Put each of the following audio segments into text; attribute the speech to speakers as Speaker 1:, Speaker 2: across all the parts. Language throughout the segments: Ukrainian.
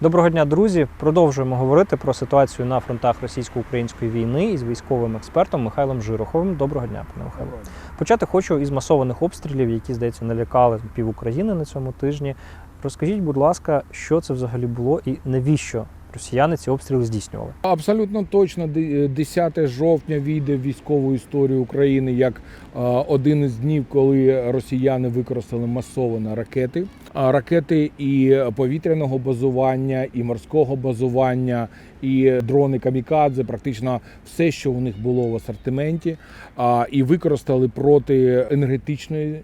Speaker 1: Доброго дня, друзі. Продовжуємо говорити про ситуацію на фронтах російсько-української війни із військовим експертом Михайлом Жироховим. Доброго дня, пане Михайло. Почати хочу із масованих обстрілів, які, здається, налякали пів України на цьому тижні. Розкажіть, будь ласка, що це взагалі було і навіщо росіяни ці обстріли здійснювали?
Speaker 2: Абсолютно точно, 10 жовтня війде в військову історію України як е, один із днів, коли росіяни використали масово ракети. Ракети і повітряного базування, і морського базування, і дрони камікадзе, практично все, що у них було в асортименті, і використали проти енергетичної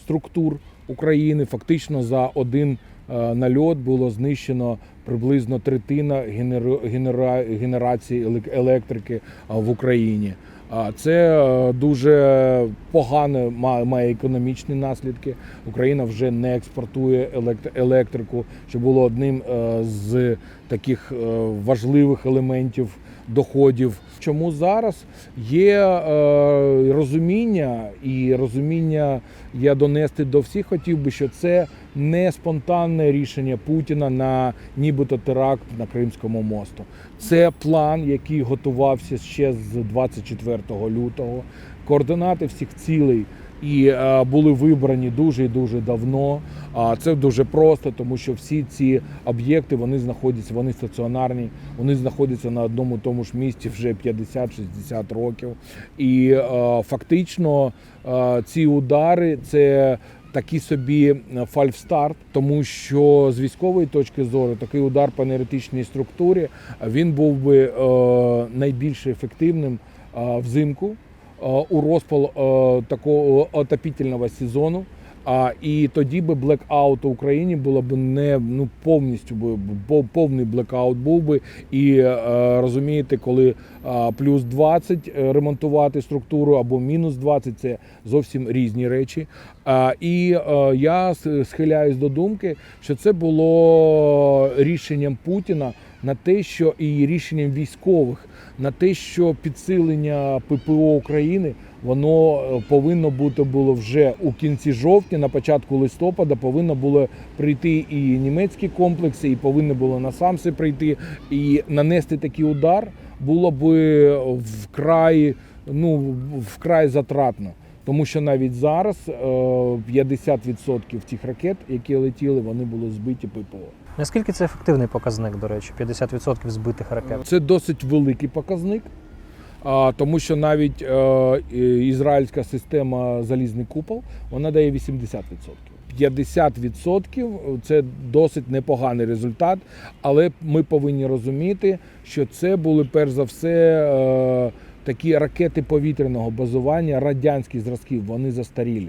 Speaker 2: структур України. Фактично за один е, нальот було знищено приблизно третина генера- генерації електрики в Україні. А Це е, дуже погано має економічні наслідки. Україна вже не експортує електрику, що було одним е, з таких е, важливих елементів доходів. Чому зараз є е, розуміння, і розуміння я донести до всіх хотів би, що це не спонтанне рішення Путіна на нібито теракт на Кримському мосту. Це план, який готувався ще з 24 лютого. Координати всіх цілей і е, були вибрані дуже і дуже давно. А це дуже просто, тому що всі ці об'єкти вони знаходяться, вони стаціонарні, вони знаходяться на одному тому ж місці вже 50-60 років. І е, фактично е, ці удари це. Такий собі фальфстарт, тому що з військової точки зору такий удар по енергетичній структурі він був би найбільш ефективним взимку у розпал е, такого отопітельного сезону. А і тоді би блекаут у Україні було б не ну повністю би повний блекаут був би. І е, розумієте, коли е, плюс 20 ремонтувати структуру або мінус 20 – це зовсім різні речі. І е, я схиляюсь до думки, що це було рішенням Путіна на те, що і рішенням військових на те, що підсилення ППО України воно е, повинно бути було вже у кінці жовтня, на початку листопада повинно було прийти і німецькі комплекси, і повинно було на самси прийти і нанести такий удар було би вкрай, ну вкрай затратно. Тому що навіть зараз е, 50% тих ракет, які летіли, вони були збиті ППО.
Speaker 1: Наскільки це ефективний показник, до речі, 50% збитих ракет?
Speaker 2: Це досить великий показник, тому що навіть е, ізраїльська система залізний купол вона дає 80%. 50% це досить непоганий результат, але ми повинні розуміти, що це були перш за все е, такі ракети повітряного базування радянських зразків. Вони застарілі.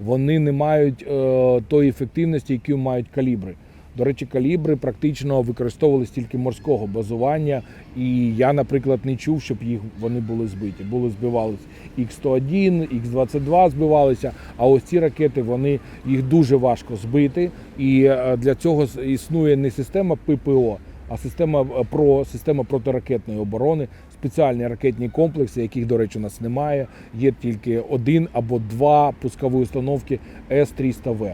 Speaker 2: Вони не мають е, тої ефективності, яку мають калібри. До речі, калібри практично використовувалися тільки морського базування, і я, наприклад, не чув, щоб їх вони були збиті. Були збивалися Х-101, Х-22 збивалися. А ось ці ракети вони їх дуже важко збити. І е, для цього існує не система ППО, а система е, ПРО, система протиракетної оборони, спеціальні ракетні комплекси, яких, до речі, у нас немає. Є тільки один або два пускові установки С-300В.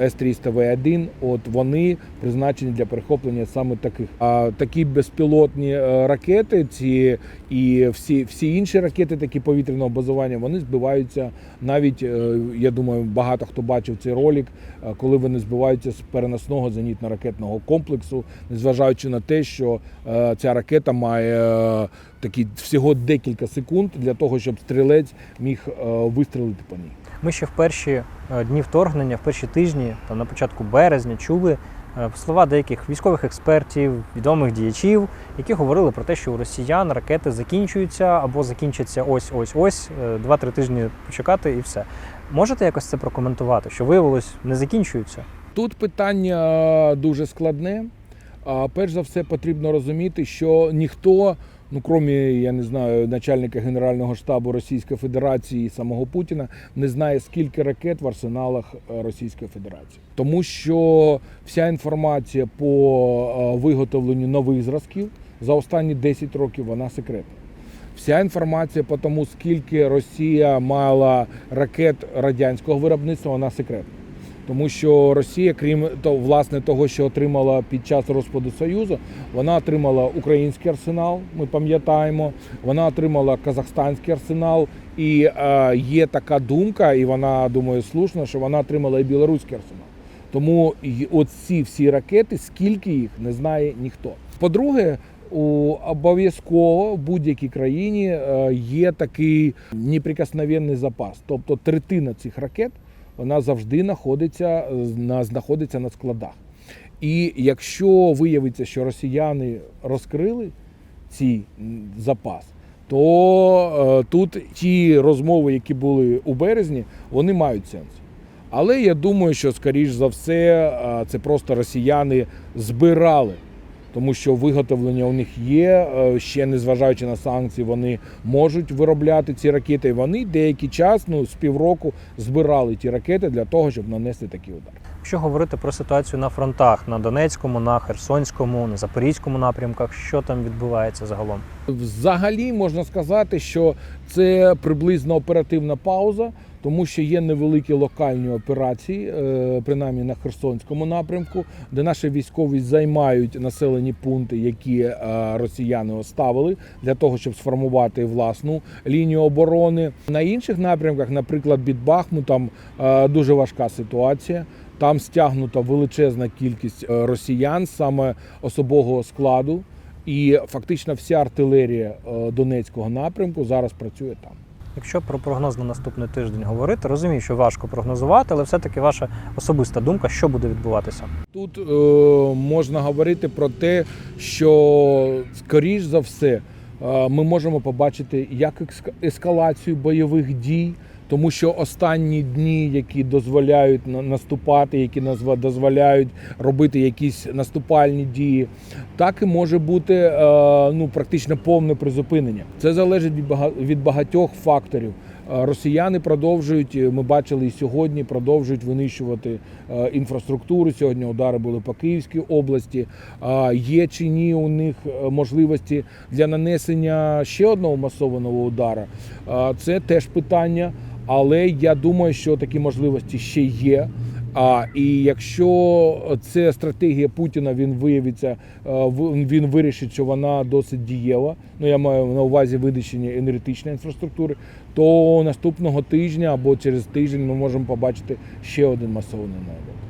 Speaker 2: С-300В1, от вони призначені для перехоплення саме таких. А такі безпілотні е, ракети, ці і всі, всі інші ракети, такі повітряного базування, вони збиваються навіть. е, Я думаю, багато хто бачив цей ролик, е, коли вони збиваються з переносного зенітно-ракетного комплексу, незважаючи на те, що ця ракета має такі всього декілька секунд для того, щоб стрілець міг вистрелити по ній.
Speaker 1: Ми ще в перші е, дні вторгнення, в перші тижні, там на початку березня, чули е, слова деяких військових експертів, відомих діячів, які говорили про те, що у росіян ракети закінчуються або закінчаться ось ось ось е, два-три тижні почекати і все. Можете якось це прокоментувати? Що виявилось, не закінчуються?
Speaker 2: Тут питання дуже складне. Перш за все, потрібно розуміти, що ніхто, ну крім, я не знаю, начальника Генерального штабу Російської Федерації і самого Путіна, не знає, скільки ракет в арсеналах е, Російської Федерації. Тому що вся інформація по е, виготовленню нових зразків за останні 10 років вона секретна. Вся інформація по тому, скільки Росія мала ракет радянського виробництва, вона секретна. Тому що Росія, крім то, власне того, що отримала під час розпаду Союзу, вона отримала український арсенал. Ми пам'ятаємо, вона отримала казахстанський арсенал, і е, є така думка, і вона думаю, слушно, що вона отримала і білоруський арсенал. Тому оці всі ракети, скільки їх, не знає ніхто. По-друге, у обов'язково в будь-якій країні е, є такий неприкосновенний запас. Тобто третина цих ракет вона завжди знаходиться е, на, знаходиться на складах. І якщо виявиться, що росіяни розкрили цей запас, то е, тут ті розмови, які були у березні, вони мають сенс. Але я думаю, що скоріш за все це просто росіяни збирали, тому що виготовлення у них є. е, Ще незважаючи на санкції, вони можуть виробляти ці ракети. Вони деякий час, ну з півроку, збирали ті ракети для того, щоб нанести такий удар.
Speaker 1: Якщо говорити про ситуацію на фронтах на Донецькому, на Херсонському, на Запорізькому напрямках, що там відбувається загалом?
Speaker 2: Взагалі можна сказати, що це приблизно оперативна пауза, тому що є невеликі локальні операції, е, принаймні на Херсонському напрямку, де наші військові займають населені пункти, які е, росіяни оставили для того, щоб сформувати власну лінію оборони. На інших напрямках, наприклад, під Бахмутом, е, дуже важка ситуація. Там стягнута величезна кількість росіян, саме особового складу. І фактично вся артилерія Донецького напрямку зараз працює там.
Speaker 1: Якщо про прогноз на наступний тиждень говорити, розумію, що важко прогнозувати, але все-таки ваша особиста думка, що буде відбуватися.
Speaker 2: Тут е, можна говорити про те, що скоріш за все е, ми можемо побачити як ескалацію бойових дій, тому що останні дні, які дозволяють на- наступати, які назва дозволяють робити якісь наступальні дії, так і може бути е, ну практично повне призупинення. Це залежить від багатьох факторів. Е, Росіяни продовжують. е, Ми бачили і сьогодні, продовжують винищувати інфраструктуру. Сьогодні удари були по Київській області. Є чи ні у них можливості для нанесення ще одного масованого удару? Е, Це теж питання. Але я думаю, що такі можливості ще є. А і якщо це стратегія Путіна, він виявиться, е, він вирішить, що вона досить дієва. Ну я маю на увазі видачення енергетичної інфраструктури, то наступного тижня або через тиждень ми можемо побачити ще один масований напад.